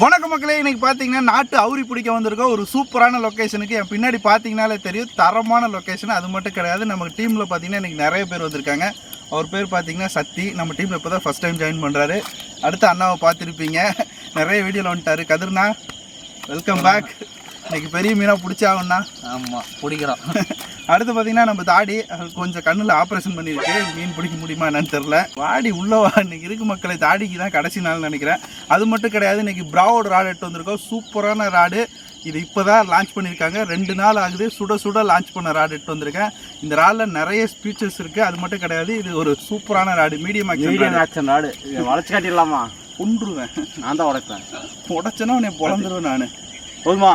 வணக்க மக்களே இன்னைக்கு பார்த்தீங்கன்னா நாட்டு அவுரி பிடிக்க வந்திருக்க ஒரு சூப்பரான லொக்கேஷனுக்கு என் பின்னாடி பார்த்தீங்கனாலே தெரியும் தரமான லொக்கேஷன் அது மட்டும் கிடையாது. நம்ம டீமில் பார்த்தீங்கன்னா இன்றைக்கி நிறைய பேர் வந்திருக்காங்க. அவர் பேர் பார்த்தீங்கன்னா சக்தி நம்ம டீமில் இப்போ தான் ஃபஸ்ட் டைம் ஜாயின் பண்ணுறாரு அடுத்து அண்ணாவை பார்த்துருப்பீங்க. நிறைய வீடியோவில் வந்துட்டாரு. கதிர்னா வெல்கம் பேக் இன்னைக்கு பெரிய மீனாக பிடிச்சாகண்ணா ஆமாம் பிடிக்கிறோம். அடுத்து பார்த்தீங்கன்னா நம்ம தாடி கொஞ்சம் கண்ணில் ஆப்ரேஷன் பண்ணியிருக்கு. மீன் பிடிக்க முடியுமா என்னன்னு தெரில வாடி உள்ளவா இன்னைக்கு இருக்கு மக்களை தாடிக்கு தான் கடைசி நாள் நினைக்கிறேன். அது மட்டும் கிடையாது இன்னைக்கு ப்ராவோட ராடு எடுத்து வந்திருக்கோம். சூப்பரான ராடு இது இப்போ தான் லான்ச் பண்ணியிருக்காங்க. ரெண்டு நாள் ஆகுது சுட சுட லான்ச் பண்ண ராடு எடுத்து வந்திருக்கேன். இந்த ராடில் நிறைய ஸ்பீச்சஸ் இருக்குது அது மட்டும் கிடையாது இது ஒரு சூப்பரான ராடு மீடியம் மீடியம் ஆக்ஷன் நாடு வளைச்சு காட்டிடலாமா? கொண்டுருவேன் நான் தான் உடைப்பேன். உடச்சேன்னா உன்னை பொழந்துருவேன் நான். போதுமா?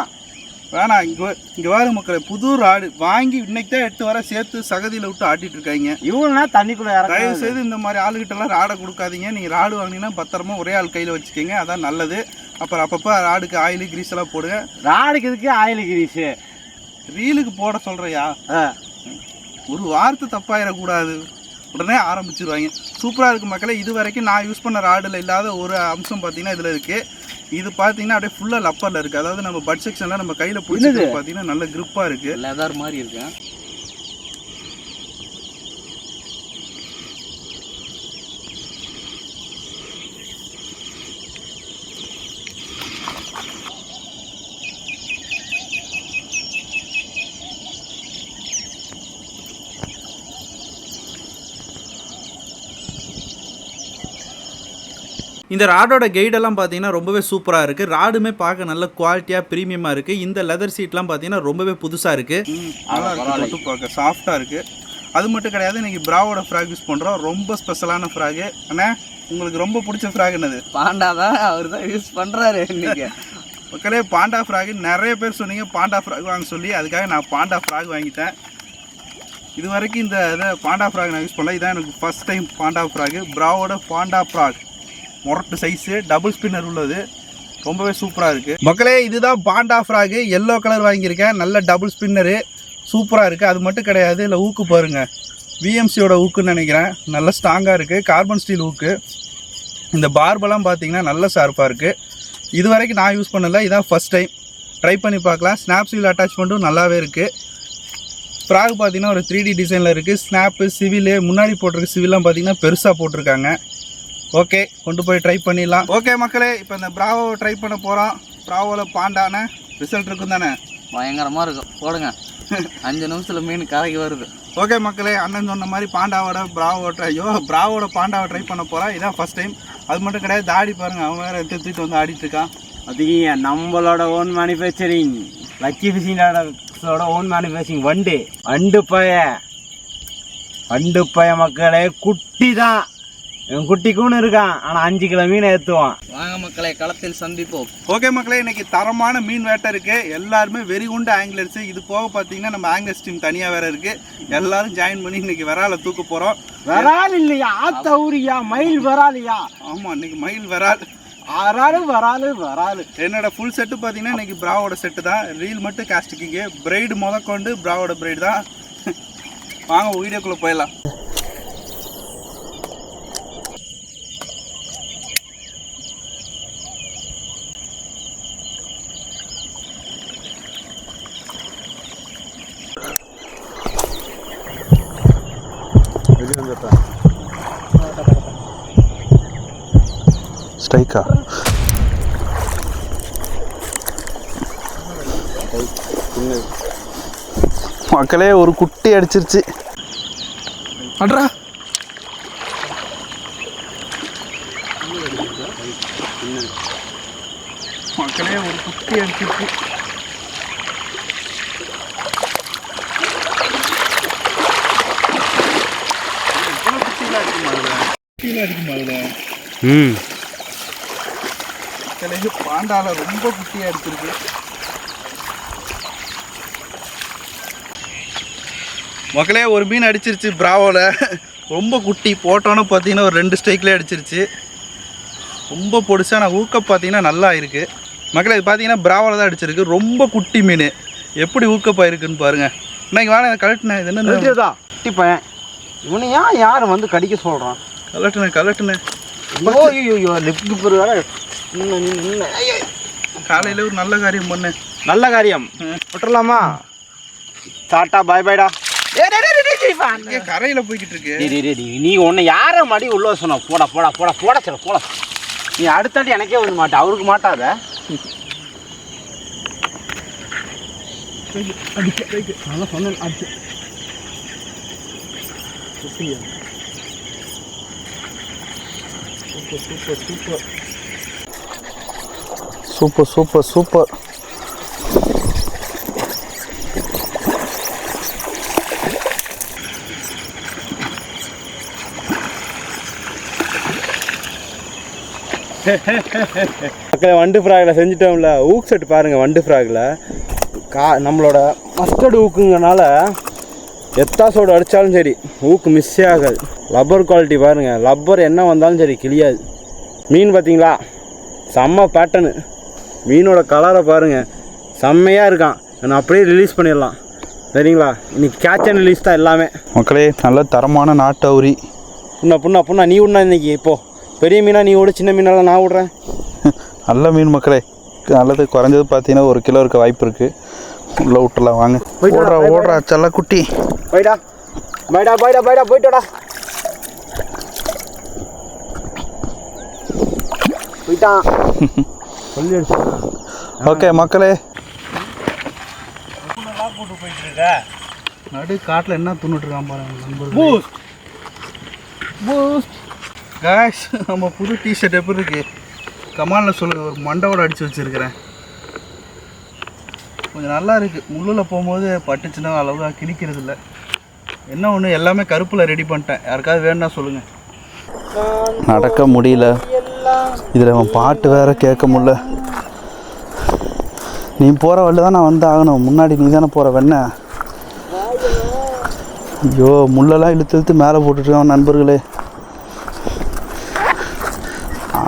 வேணாம் இங்கே இங்கே வாரு மக்களை புது ராடு வாங்கி இன்னைக்கு தான் எடுத்து வர சேர்த்து சகதியில் விட்டு ஆட்டிட்டு இருக்காங்க. இவ்வளோனா தண்ணிக்குள்ள தயவு செய்து இந்த மாதிரி ஆளுகிட்டலாம் ராடை கொடுக்காதீங்க. நீங்கள் ராடு வாங்கினீங்கன்னா பத்திரமா ஒரே ஆள் கையில் வச்சுக்கோங்க. அதான் நல்லது. அப்புறம் அப்பப்போ ராடுக்கு ஆயில் கிரீஸ் எல்லாம் போடுங்க. ராடுக்கு இதுக்கு ஆயில் கிரீஸு? ரீலுக்கு போட சொல்கிறையா ஒரு வார்த்தை தப்பாயிடக்கூடாது. உடனே ஆரம்பிச்சிருவாங்க. சூப்பராக இருக்குது மக்களே இது வரைக்கும் நான் யூஸ் பண்ண ராடில் இல்லாத ஒரு அம்சம் பார்த்தீங்கன்னா இதில் இருக்குது இது பார்த்தீங்கன்னா அப்படியே ஃபுல்லாக லப்பரில் இருக்குது அதாவது நம்ம பட் செக்ஷனில் நம்ம கையில் பிடிச்சது பார்த்தீங்கன்னா நல்ல grip-ஆ இருக்குது லெதர் மாதிரி இருக்கு? இந்த ராடோட கைடெல்லாம் பார்த்தீங்கன்னா ரொம்பவே சூப்பராக இருக்குது ராடுமே பார்க்க நல்ல குவாலிட்டியாக ப்ரீமியமாக இருக்குது இந்த லெதர் சீட்லாம் பார்த்தீங்கன்னா ரொம்பவே புதுசாக இருக்குது நல்லா இருக்கு தொட்டு பார்க்க சாஃப்டாக இருக்குது அது மட்டும் கிடையாது இன்னைக்கு ப்ராவோட ஃப்ராக் யூஸ் பண்ணுறோம் ரொம்ப ஸ்பெஷலான ஃப்ராகு அண்ணா உங்களுக்கு ரொம்ப பிடிச்ச ஃப்ராக் என்னது? பாண்டா தான் அவர் தான் யூஸ் பண்ணுறாரு இன்னைக்கு. மக்களே பாண்டா ஃப்ராக் நிறைய பேர் சொன்னீங்க பாண்டா ஃப்ராக் வாங்க சொல்லி. அதுக்காக நான் பாண்டா ஃப்ராக் வாங்கிட்டேன். இது வரைக்கும் இந்த இதை பாண்டா ஃப்ராக் நான் யூஸ் பண்ணல. இதான் எனக்கு ஃபர்ஸ்ட் டைம் பாண்டா ஃப்ராக் ப்ராவோட பாண்டா ஃப்ராக் முரட்டு சைஸு டபுள் ஸ்பின்னர் உள்ளது. ரொம்பவே சூப்பராக இருக்குது மக்களே இதுதான் பாண்டா ஃப்ராகு எல்லோ கலர் வாங்கியிருக்கேன். நல்ல டபுள் ஸ்பின்னரு சூப்பராக இருக்குது அது மட்டும் கிடையாது. இல்லை ஊக்கு பாருங்கள் விஎம்சியோட ஊக்குன்னு நினைக்கிறேன். நல்ல ஸ்ட்ராங்காக இருக்குது கார்பன் ஸ்டீல் ஊக்கு. இந்த பார்பெல்லாம் பார்த்தீங்கன்னா நல்ல ஷார்ப்பாக இருக்குது இது வரைக்கும் நான் யூஸ் பண்ணல. இதான் ஃபஸ்ட் டைம் ட்ரை பண்ணி பார்க்கலாம். ஸ்னாப்சீல் அட்டாச்மெண்ட்டும் நல்லாவே இருக்குது ஃப்ராக் பார்த்தீங்கன்னா ஒரு த்ரீ டி டிசைனில் இருக்குது ஸ்னாப்பு சிவிலு முன்னாடி போட்டிருக்க சிவிலாம் பார்த்தீங்கன்னா பெருசாக போட்டிருக்காங்க. ஓகே கொண்டு போய் ட்ரை பண்ணிடலாம். ஓகே மக்களே இப்போ இந்த ப்ராவோ ட்ரை பண்ண போகிறோம் ப்ராவோவில் பாண்டான ரிசல்ட் இருக்கும் தானே பயங்கரமாக இருக்கும் போடுங்க. அஞ்சு நிமிஷத்தில் மீன் கரைக்கு வருது. ஓகே மக்களே அண்ணன் சொன்ன மாதிரி பாண்டாவோட ப்ராவோட ஐயோ ப்ராவோட பாண்டாவை ட்ரை பண்ண போகிறேன் இதான் ஃபஸ்ட் டைம் அது மட்டும் கிடையாது தாடி பாருங்கள் அவன் வேறு எடுத்து தூக்கிட்டு வந்து ஆடிட்டு இருக்கான். அதிக நம்மளோட ஓன் மேனுஃபேக்சரிங் லக்கி ஃபிஷிங்கோட ஓன் மேனுஃபேக்சரிங் வண்டு. வண்டு பய. வண்டு பய மக்களே குட்டி தான் இவன் குட்டி கூணு இருக்கான். ஆனால் அஞ்சு கிலோ மீன் ஏற்றுவான் வாங்க மக்களே களத்தில் சந்திப்போம். ஓகே மக்களே இன்னைக்கு தரமான மீன் வேட்டை இருக்கு. எல்லாருமே வெறி உண்டு ஆங்கிலர்ஸ். இது போக பார்த்தீங்கன்னா நம்ம ஆங்கிலர்ஸ் டீம் தனியாக வேற இருக்கு. எல்லாரும் ஜாயின் பண்ணி இன்னைக்கு விரால தூக்க போகிறோம் வரால் இல்லையா? ஆத்தௌரியா மயில் வராலியா? ஆமாம் இன்னைக்கு மயில் விரால். ஆறாலு வராலு வராலு. என்னோட ஃபுல் செட்டு பார்த்தீங்கன்னா இன்னைக்கு ப்ராவோட செட்டு தான். ரீல் மட்டும் காஸ்டிக்கிங்க பிரைடு முதற்கொண்டு ப்ராவோட பிரைடு தான். வாங்க வீடியோக்குள்ளே போயிடலாம். ஸ்ட்ரைக்கா மக்களே ஒரு குட்டி அடிச்சிருச்சு. அட்ரா மக்களே ஒரு குட்டி அடிச்சிருச்சு. அடிக்குமா அதில்? ம். சிலைக்கு பாண்டால ரொம்ப குட்டியாக எடுத்திருக்கு. மக்களே ஒரு மீன் அடிச்சிருச்சு பிராவோவில் ரொம்ப குட்டி போட்டோன்னு பார்த்தீங்கன்னா ஒரு ரெண்டு ஸ்ட்ரைக்லேயே அடிச்சிருச்சு. ரொம்ப பொடிசா நான் ஊக்க பார்த்தீங்கன்னா நல்லா இருக்கு. மக்களே இது பார்த்தீங்கன்னா பிராவில் தான் அடிச்சிருக்கு. ரொம்ப குட்டி மீன். எப்படி ஊக்கப்பாயிருக்குன்னு பாருங்க. இன்னைக்கு வேணா கலட்டுனேன் இது என்ன குட்டி பையன். இவனை ஏன் யார் வந்து கடிக்க சொல்கிறான் கலட்டுனேன் கலட்டுனேன் ஐயோ ஐயோ லிப்ட் நின்று காலையில் ஒரு நல்ல காரியம் பண்ணேன் நல்ல காரியம். விட்டுறலாமா? டாட்டா பாய் பாய்டா கரையில் போய்கிட்டு இருக்கு. நீ உன்னை யார மாடி உள்ள சொன்ன? போடா போடா போடா போடா சொல்ல போடா. நீ அடுத்தாட்டி எனக்கே வந்து மாட்ட. அவருக்கு மாட்டாத. சூப்பர் சூப்பர் சூப்பர் மக்களை வண்டு ஃப்ராகில் செஞ்சிட்டோம்ல. ஊக் செட் பாருங்கள் வண்டு ஃப்ராகில் கா நம்மளோட மஸ்டர்டு ஊக்குங்கனால எத்தாசோடு அடித்தாலும் சரி ஊக்கு மிஸ்ஸே ஆகாது. லப்பர் குவாலிட்டி பாருங்கள் லப்பர் என்ன வந்தாலும் சரி கிளியாது மீன் பார்த்தீங்களா செம்ம பேட்டர்னு மீனோட கலரை பாருங்கள் செம்மையாக இருக்கான். நான் அப்படியே ரிலீஸ் பண்ணிடலாம். சரிங்களா? இன்னைக்கு கேட்ச் அண்ட் ரிலீஸ் தான் எல்லாமே. மக்களே நல்ல தரமான நாட்டு அவுரி புண்ணா புண்ணா புண்ணா நீ விட்னா இன்னைக்கு. இப்போ பெரிய மீனா நீ விடு சின்ன மீனெல்லாம் நான் விட்றேன் நல்ல மீன் மக்களே. நல்லது குறைஞ்சது பார்த்தீங்கன்னா ஒரு கிலோ இருக்க வாய்ப்பு இருக்குது உள்ளே விட்டுலாம் வாங்க. போயிட்டு ஓடுறா ஓடுறா செல்ல குட்டி. பைடா பைடா பைடா பைடா போயிட்டோடா போயிட்டான். ஓகே மக்களே. போட்டு போயிட்டு இருக்க நடு காட்டில் என்ன துண்ணுட்டு இருக்கான் பாருங்க பூஸ்ட் பூஸ்ட் காய்ஸ் நம்ம புது டிஷர்ட் எப்படி இருக்கு? கமாலில் சொல்லுங்கள் ஒரு மண்டவோட அடித்து வச்சுருக்கிறேன். கொஞ்சம் நல்லா இருக்குது முள்ளில் போகும்போது பட்டுச்சுன்னா அளவுக்கு கிழிக்கிறது இல்லை என்ன ஒன்று எல்லாமே கருப்பில் ரெடி பண்ணிட்டேன். யாருக்காவது வேணும்னா சொல்லுங்கள் நடக்க முடியல. இதில் அவன் பாட்டு வேற கேட்க முடியல. நீ போகிற வழியில் தான் நான் வந்து ஆகணும். முன்னாடி நீ தானே போகிற வெண்ண? ஐயோ முள்ளெல்லாம் இழுத்து இழுத்து மேலே போட்டுட்ருக்கான் நண்பர்களே.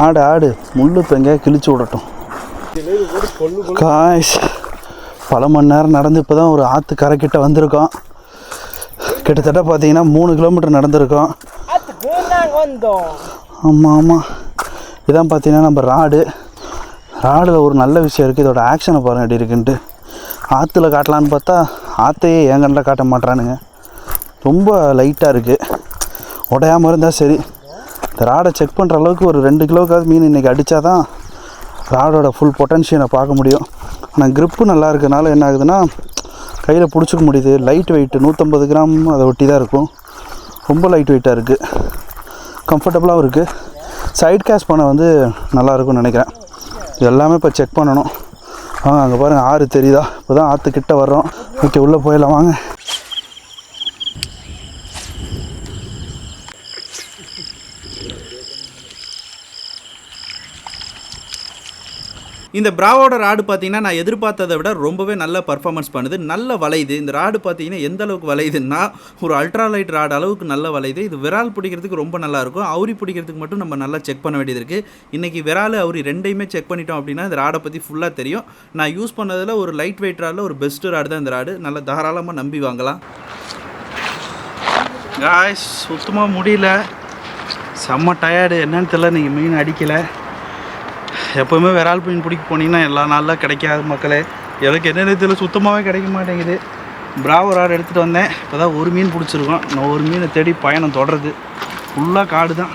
ஆடு ஆடு முள் இப்போ எங்கேயா கிழிச்சு விடட்டும். காய்ஸ் பல மணி நேரம் நடந்து இப்போ தான் ஒரு ஆற்று கரைக்கிட்ட வந்திருக்கோம் கிட்டத்தட்ட பார்த்தீங்கன்னா மூணு கிலோமீட்டர் நடந்திருக்கோம் ஆமாம் ஆமாம் இதான் பார்த்தீங்கன்னா நம்ம ராடு. ராடில் ஒரு நல்ல விஷயம் இருக்குது இதோட ஆக்ஷனை பாருங்கள் எப்படி இருக்குன்ட்டு. ஆற்றுல காட்டலான்னு பார்த்தா ஆற்றையே என் கண்ணில் காட்ட மாட்றானுங்க. ரொம்ப லைட்டாக இருக்குது உடையாமல் இருந்தால் சரி. இந்த ராடை செக் பண்ணுற அளவுக்கு ஒரு ரெண்டு கிலோக்காவது மீன் இன்றைக்கி அடித்தா தான் ராடோட ஃபுல் பொட்டன்ஷியலை பார்க்க முடியும். ஆனால் க்ரிப்பு நல்லா இருக்கனால என்ன ஆகுதுன்னா கையில் பிடிச்சிக்க முடியுது. லைட் வெயிட்டு நூற்றம்பது கிராம் அதை ஒட்டி தான் இருக்கும். ரொம்ப லைட் வெயிட்டாக இருக்குது கம்ஃபர்டபுளாகவும் இருக்குது சைட் கேஷ் பண்ண வந்து நல்லா இருக்கும்னு நினைக்கிறேன். இது எல்லாமே இப்போ செக் பண்ணணும். வாங்க அங்கே பாருங்கள் ஆறு தெரியுதா? இப்போ தான் ஆற்றுக்கிட்ட வர்றோம். ஓகே உள்ளே போயிடலாம் வாங்க. இந்த பிராவோட ராடு பார்த்தீங்கன்னா நான் எதிர்பார்த்ததை விட ரொம்பவே நல்ல பர்ஃபார்மன்ஸ் பண்ணுது. நல்ல வளையுது. இந்த ராடு பார்த்தீங்கன்னா எந்த அளவுக்கு வளையுதுன்னா ஒரு அல்ட்ரா லைட் ராடு அளவுக்கு நல்ல வளையுது. இது விரால் பிடிக்கிறதுக்கு ரொம்ப நல்லா இருக்கும். அவுரி பிடிக்கிறதுக்கு மட்டும் நம்ம நல்லா செக் பண்ண வேண்டியது இருக்குது இன்றைக்கி விரால் அவுரி ரெண்டையுமே செக் பண்ணிட்டோம் அப்படின்னா இந்த ராடை பற்றி ஃபுல்லாக தெரியும். நான் யூஸ் பண்ணதில் ஒரு லைட் வெயிட் ராடில் ஒரு பெஸ்ட் ராடு தான் இந்த ராடு. நல்லா தாராளமாக நம்பி வாங்கலாம். காய்ஸ் சுத்தமாக முடியல. செம்ம டயர்டு என்னன்னு தெரியல. நீங்கள் மீன் அடிக்கலை. எப்போவுமே விரால் மீன் பிடிக்க போனீங்கன்னா எல்லா நாளில் கிடைக்காது மக்களே. எனக்கு என்னென்ன தெரியல சுத்தமாகவே கிடைக்க மாட்டேங்குது. பிராவோ ராடு எடுத்துகிட்டு வந்தேன். இப்போ தான் ஒரு மீன் பிடிச்சிருக்கோம். நான் ஒரு மீனை தேடி பயணம் தொடருது. ஃபுல்லாக காடு தான்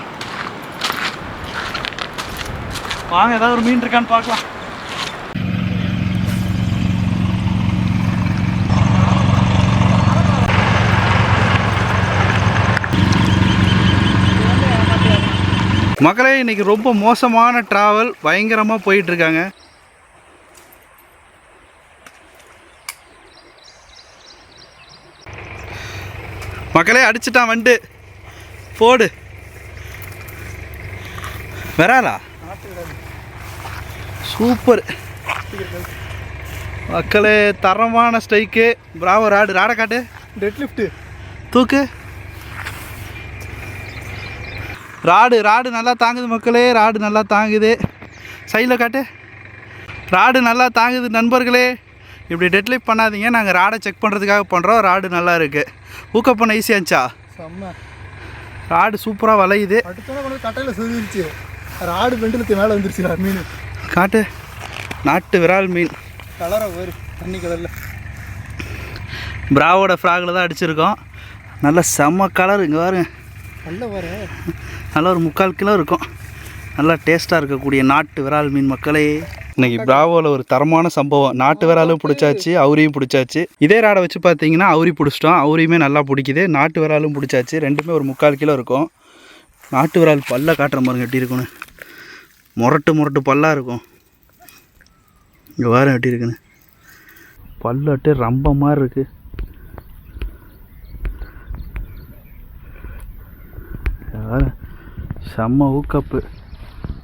வாங்க ஏதாவது ஒரு மீன் இருக்கான்னு பார்க்கலாம். மக்களே இன்னைக்கு ரொம்ப மோசமான டிராவல் பயங்கரமாக போயிட்டு இருக்காங்க மக்களே அடிச்சிட்டான் வண்டு. போடு. வராலா சூப்பர். மக்களே தரமான ஸ்ட்ரைக்கு பிராவோ ராடு. ராடை காட்டு. டெட் லிஃப்ட்டு தூக்கு. ராடு ராடு நல்லா தாங்குது மக்களே ராடு நல்லா தாங்குது. சைடில் காட்டு. ராடு நல்லா தாங்குது நண்பர்களே. இப்படி டெட்லிஃப்ட் பண்ணாதீங்க. நாங்கள் ராடை செக் பண்ணுறதுக்காக பண்ணுறோம் ராடு நல்லா இருக்குது ஊக்கப் பண்ண ஈஸியாக இருந்துச்சா செம்ம. ராடு சூப்பராக வளையுது. கட்டையில் செதுருச்சு ராடு வெண்டிலத்து மேலே வந்துருச்சுடா மீன். காட்டு. நாட்டு விரால் மீன். கலரை ஒரு தண்ணி கலரில். பிராவோட ஃப்ராகில் தான் அடிச்சிருக்கோம். நல்ல செம்ம கலர் இங்கே பாருங்க. நல்ல வர நல்ல ஒரு முக்கால் கிலோ இருக்கும். நல்லா டேஸ்ட்டாக இருக்கக்கூடிய நாட்டு விரால் மீன் மக்களே. இன்னைக்கு பிராவோவில் ஒரு தரமான சம்பவம். நாட்டு விராலும் பிடிச்சாச்சு அவுரியும் பிடிச்சாச்சு. இதே ராடை வச்சு பார்த்தீங்கன்னா அவுரி பிடிச்சிட்டோம். அவுரியுமே நல்லா பிடிக்குது. நாட்டு விராலும் பிடிச்சாச்சு. ரெண்டுமே ஒரு முக்கால் கிலோ இருக்கும். நாட்டு விரால் பல்ல காட்டுற மாதிரி எப்படி இருக்குன்னு. முரட்டு முரட்டு பல்லாக இருக்கும். இங்கே வாரம் எப்படி இருக்குன்னு. பல்லு அட்டு ரொம்ப மாதிரி இருக்குது பாரு, செம்ம ஊக்கப்பு.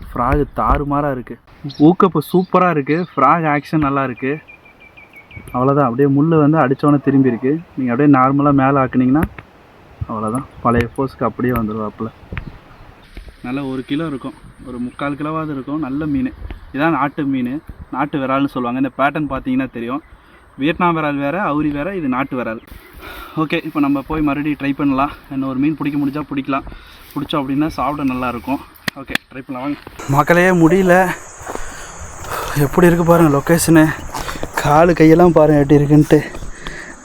ஃப்ராகு தாறுமாறாக இருக்குது ஊக்கப்பு சூப்பராக இருக்குது ஃப்ராக் ஆக்ஷன் நல்லா இருக்குது அவ்வளோதான் அப்படியே முள் வந்து அடித்தோன்னே திரும்பி இருக்கு. நீங்கள் அப்படியே நார்மலாக மேலே ஆக்குனீங்கன்னா அவ்வளோதான் பழைய ஃபோர்ஸ்க்கு அப்படியே வந்துடுவாப்புல நல்ல ஒரு கிலோ இருக்கும். ஒரு முக்கால் கிலோவாவது இருக்கும். நல்ல மீன். இதான் நாட்டு மீன். நாட்டு விரால்னு சொல்லுவாங்க. இந்த பேட்டர்ன் பார்த்தீங்கன்னா தெரியும். வியட்நாம் விரால் வேறு அவுரி வேறு இது நாட்டு விரால் ஓகே இப்போ நம்ம போய் மறுபடியும் ட்ரை பண்ணலாம். என்ன ஒரு மீன் பிடிக்க முடிஞ்சா பிடிக்கலாம். பிடிச்சோம் அப்படின்னா சாப்பிட நல்லாயிருக்கும். ஓகே ட்ரை பண்ணலாம் வாங்க. மக்களே முடியல. எப்படி இருக்குது பாருங்கள் லொக்கேஷனு காலு கையெல்லாம் பாருங்கள் எப்படி இருக்குன்ட்டு.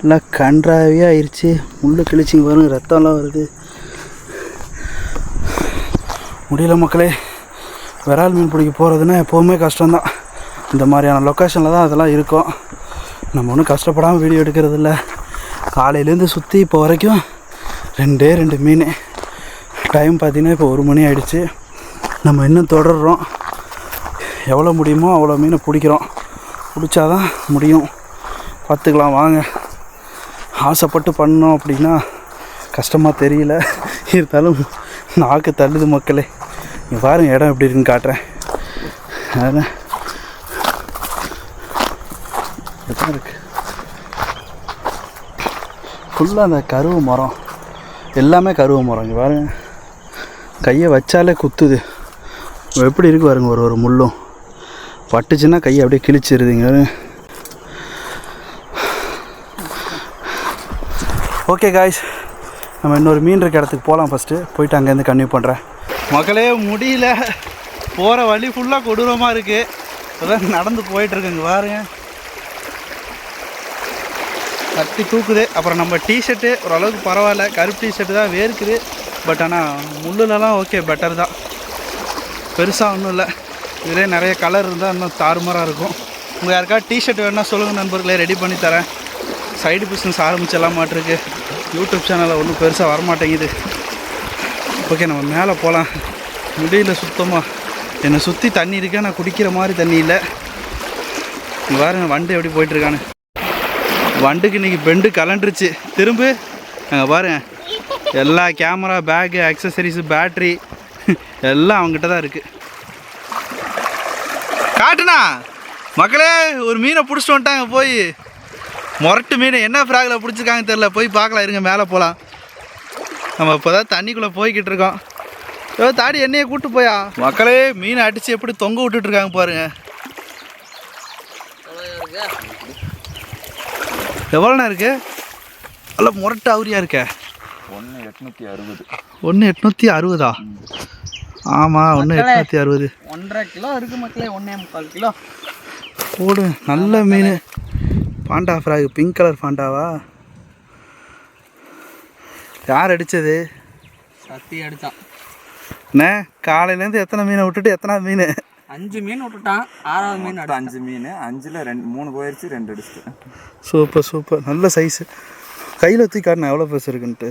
எல்லாம் கன்றாவே ஆயிடுச்சு முள்ளு கிழிச்சிங்க பாருங்க ரத்தம்லாம் வருது. முடியல மக்களே. விரால் மீன் பிடிக்க போகிறதுன்னா எப்போவுமே கஷ்டம்தான். இந்த மாதிரியான லொக்கேஷனில் தான் அதெல்லாம் இருக்கும். நம்ம ஒன்றும் கஷ்டப்படாமல் வீடியோ எடுக்கிறது இல்லை காலையிலேருந்து சுற்றி இப்போ வரைக்கும் ரெண்டே ரெண்டு மீன். டைம் பார்த்தீங்கன்னா இப்போ ஒரு மணி ஆகிடுச்சு நம்ம இன்னும் தொடர்றோம். எவ்வளோ முடியுமோ அவ்வளோ மீனை பிடிக்கிறோம். பிடிச்சாதான் முடியும். பார்த்துக்கலாம் வாங்க. ஆசைப்பட்டு பண்ணோம் அப்படின்னா கஷ்டமாக தெரியல. இருந்தாலும் நாக்கு தள்ளுது மக்களே. இங்கே பாருங்க இடம் எப்படி இருக்குன்னு காட்டுறேன். அதான் இதான் இருக்கு ஃபுல்லாக அந்த கருவு மரம். எல்லாமே கருவு மரம். இங்கே பாருங்க. கையை வச்சாலே குத்துது. எப்படி இருக்கு பாருங்க ஒரு ஒரு முள்ளும். பட்டுச்சுன்னா கையை அப்படியே கிழிச்சிருதுங்க ஓகே காய்ஸ் நம்ம இன்னொரு மீன் இருக்க இடத்துக்கு போகலாம் ஃபஸ்ட்டு போயிட்டு அங்கேருந்து கன்டினியூ பண்ணுறேன் மக்களே முடியல. போகிற வழி ஃபுல்லாக கொடூரமாக இருக்குது அதான் நடந்து போயிட்டுருக்குங்க பாருங்கள் கட்டி தூக்குது. அப்புறம் நம்ம டிஷர்ட்டு ஓரளவுக்கு பரவாயில்ல. கருப்பு டிஷர்ட்டு தான் வேர்க்குது. பட் ஆனால் முள்ளுலலாம் ஓகே பெட்டர் தான். பெருசாக ஒன்றும் இல்லை. இதிலே நிறைய கலர் இருந்தால் இன்னும் தாறுமாறாக இருக்கும். உங்கள் யாருக்கா டிஷர்ட் வேணால் சொல்லுங்கள் நண்பர்களே. ரெடி பண்ணி தரேன். சைடு பிஸ்னஸ் ஆரம்பிச்செல்லாம் மாட்டிருக்கு. யூடியூப் சேனலில் ஒன்றும் பெருசாக வரமாட்டேங்குது. ஓகே நம்ம மேலே போகலாம் முடியல சுத்தமாக என்னை சுற்றி தண்ணி இருக்கா நான் குடிக்கிற மாதிரி தண்ணி இல்லை. இங்க பாருங்க வண்டு எப்படி போயிட்டுருக்கானு வண்டுக்கு இன்னைக்கு பெண்டு கலண்டுருச்சு. திரும்ப அங்கே பாருங்க. எல்லா கேமரா பேக்கு அக்சசரிஸு பேட்ரி எல்லாம் அவங்ககிட்ட தான் இருக்குது காட்டுனா மக்களே ஒரு மீனை பிடிச்சிட்டு வந்துட்டாங்க போய். முரட்டு மீன் என்ன ஃப்ராகில் பிடிச்சிருக்காங்க தெரில போய் பார்க்கலாம் இருங்க மேலே போகலாம் நம்ம இப்போ தான் தண்ணிக்குள்ளே போய்கிட்டு இருக்கோம். ஏதோ தாடி என்னையே கூட்டு போயா? மக்களே மீனை அடித்து எப்படி தொங்க விட்டுட்ருக்காங்க பாருங்கள் எவ்வளோண்ணா இருக்கு? நல்லா முரட்டு அவுரியா இருக்க. ஒன்று எட்நூற்றி அறுபது. ஒன்று எட்நூற்றி அறுபதா? ஆமாம் ஒன்று எட்நூற்றி அறுபது. ஒன்றரை கிலோ இருக்கு மக்களே ஒன்றே முக்கால் கிலோ. போடு நல்ல மீன். பாண்டா ஃப்ராக் பிங்க் கலர் பாண்டாவா? யார் அடித்தது சத்தி அடித்தான் அண்ணே காலையிலேருந்து எத்தனை மீனை விட்டுட்டு எத்தனை மீன்? அஞ்சு மீன் விட்டுட்டான். ஆறாவது மீன் அடிச்சான் அஞ்சு மீன் அஞ்சில் ரெண்டு மூணு போயிடுச்சு ரெண்டு அடிச்சிட்டேன். Super super. நல்ல சைஸு கையில் தூக்கி காட்டினேன் எவ்வளோ பெருசு இருக்குன்ட்டு.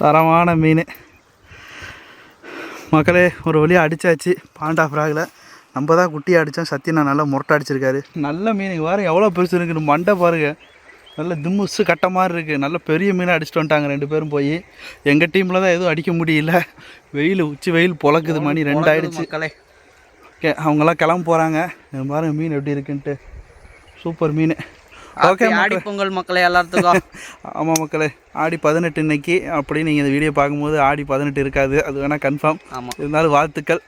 தரமான மீன். மக்களே ஒரு வழியாக அடித்தாச்சு பாண்டா ஃப்ராகில். நம்ம தான் குட்டி அடித்தோம் சத்தியனா நல்லா முரட்டை அடிச்சிருக்காரு. நல்ல மீன் பாரு எவ்வளோ பெருசு இருக்குன்னு மண்டை பாருங்க. நல்ல திம்முசு கட்ட மாதிரி இருக்குது நல்ல பெரிய மீனை அடிச்சிட்டு வந்துட்டாங்க ரெண்டு பேரும் போய். எங்கள் டீமில் தான் எதுவும் அடிக்க முடியல. வெயில் உச்சி வெயில் பொழக்குது மணி ரெண்டு ஆயிடுச்சு மக்களே. ஓகே அவங்கெல்லாம் கிளம்ப போகிறாங்க பாருங்க மீன் எப்படி இருக்குன்ட்டு. சூப்பர் மீன். ஓகே ஆடி பொங்கல் மக்களே எல்லாத்துக்கும். ஆமாம் மக்களே. ஆடி பதினெட்டு இன்னைக்கு. அப்படி நீங்கள் இந்த வீடியோ பார்க்கும்போது ஆடி பதினெட்டு இருக்காது. அது வேணால் கன்ஃபார்ம் ஆமாம் இருந்தாலும் வாழ்த்துக்கள்.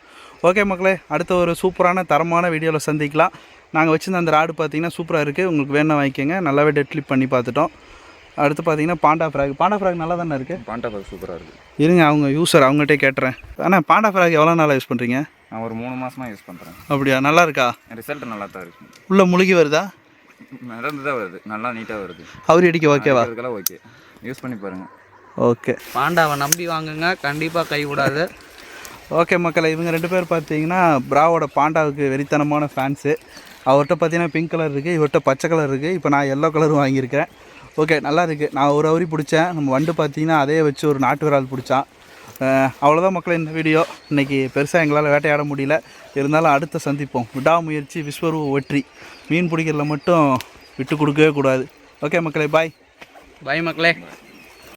ஓகே மக்களே அடுத்த ஒரு சூப்பரான தரமான வீடியோவில் சந்திக்கலாம். நாங்கள் வச்சிருந்த அந்த ராடு பார்த்தீங்கன்னா சூப்பராக இருக்குது உங்களுக்கு வேணா வாங்கிக்கோங்க. நல்லாவே டெட் கிளிப் பண்ணி பார்த்துட்டோம் அடுத்து பார்த்தீங்கன்னா பாண்டா ஃப்ராக் பாண்டா ஃப்ராக் நல்லா தானே இருக்குது பாண்டா பால் சூப்பராக இருக்குது இருங்க அவங்க யூஸர் அவங்ககிட்டே கேட்டுறேன். ஆனால் பாண்டா ஃப்ராக் எவ்வளோ நாளாக யூஸ் பண்ணுறீங்க நான் ஒரு மூணு மாசமா யூஸ் பண்ணுறேன் அப்படியா? நல்லா இருக்கா? ரிசல்ட் நல்லா தான் இருக்கு. உள்ள முழுகி வருதா? நடந்து தான் வருது. நல்லா நீட்டாக வருது. அவரி அடிக்க ஓகேவா அதுக்கெல்லாம் ஓகே யூஸ் பண்ணி பாருங்க. ஓகே பாண்டாவை நம்பி வாங்குங்க. கண்டிப்பாக கை விடாது. ஓகே மக்களை இவங்க ரெண்டு பேர் பார்த்தீங்கன்னா பிராவோட பாண்டாவுக்கு வெறித்தனமான ஃபேன்ஸு அவர்கிட்ட பார்த்தீங்கன்னா பிங்க் கலர் இருக்குது இவர்கிட்ட பச்சை கலர் இருக்குது இப்போ நான் எல்லோ கலரும் வாங்கியிருக்கேன். ஓகே நல்லா இருக்குது நான் ஒரு அவரி பிடிச்சேன். நம்ம வண்டு பார்த்தீங்கன்னா அதே வச்சு ஒரு நாட்டு விரால் பிடிச்சான் அவ்வளோதான் மக்கள் இந்த வீடியோ இன்றைக்கி பெருசாக எங்களால் வேட்டையாட முடியல. இருந்தாலும் அடுத்த சந்திப்போம். விடாமுயற்சி விஸ்வரூப வெற்றி. மீன் பிடிக்கிறதுல மட்டும் விட்டு கொடுக்கவே கூடாது. ஓகே மக்களே பாய் பாய் மக்களே.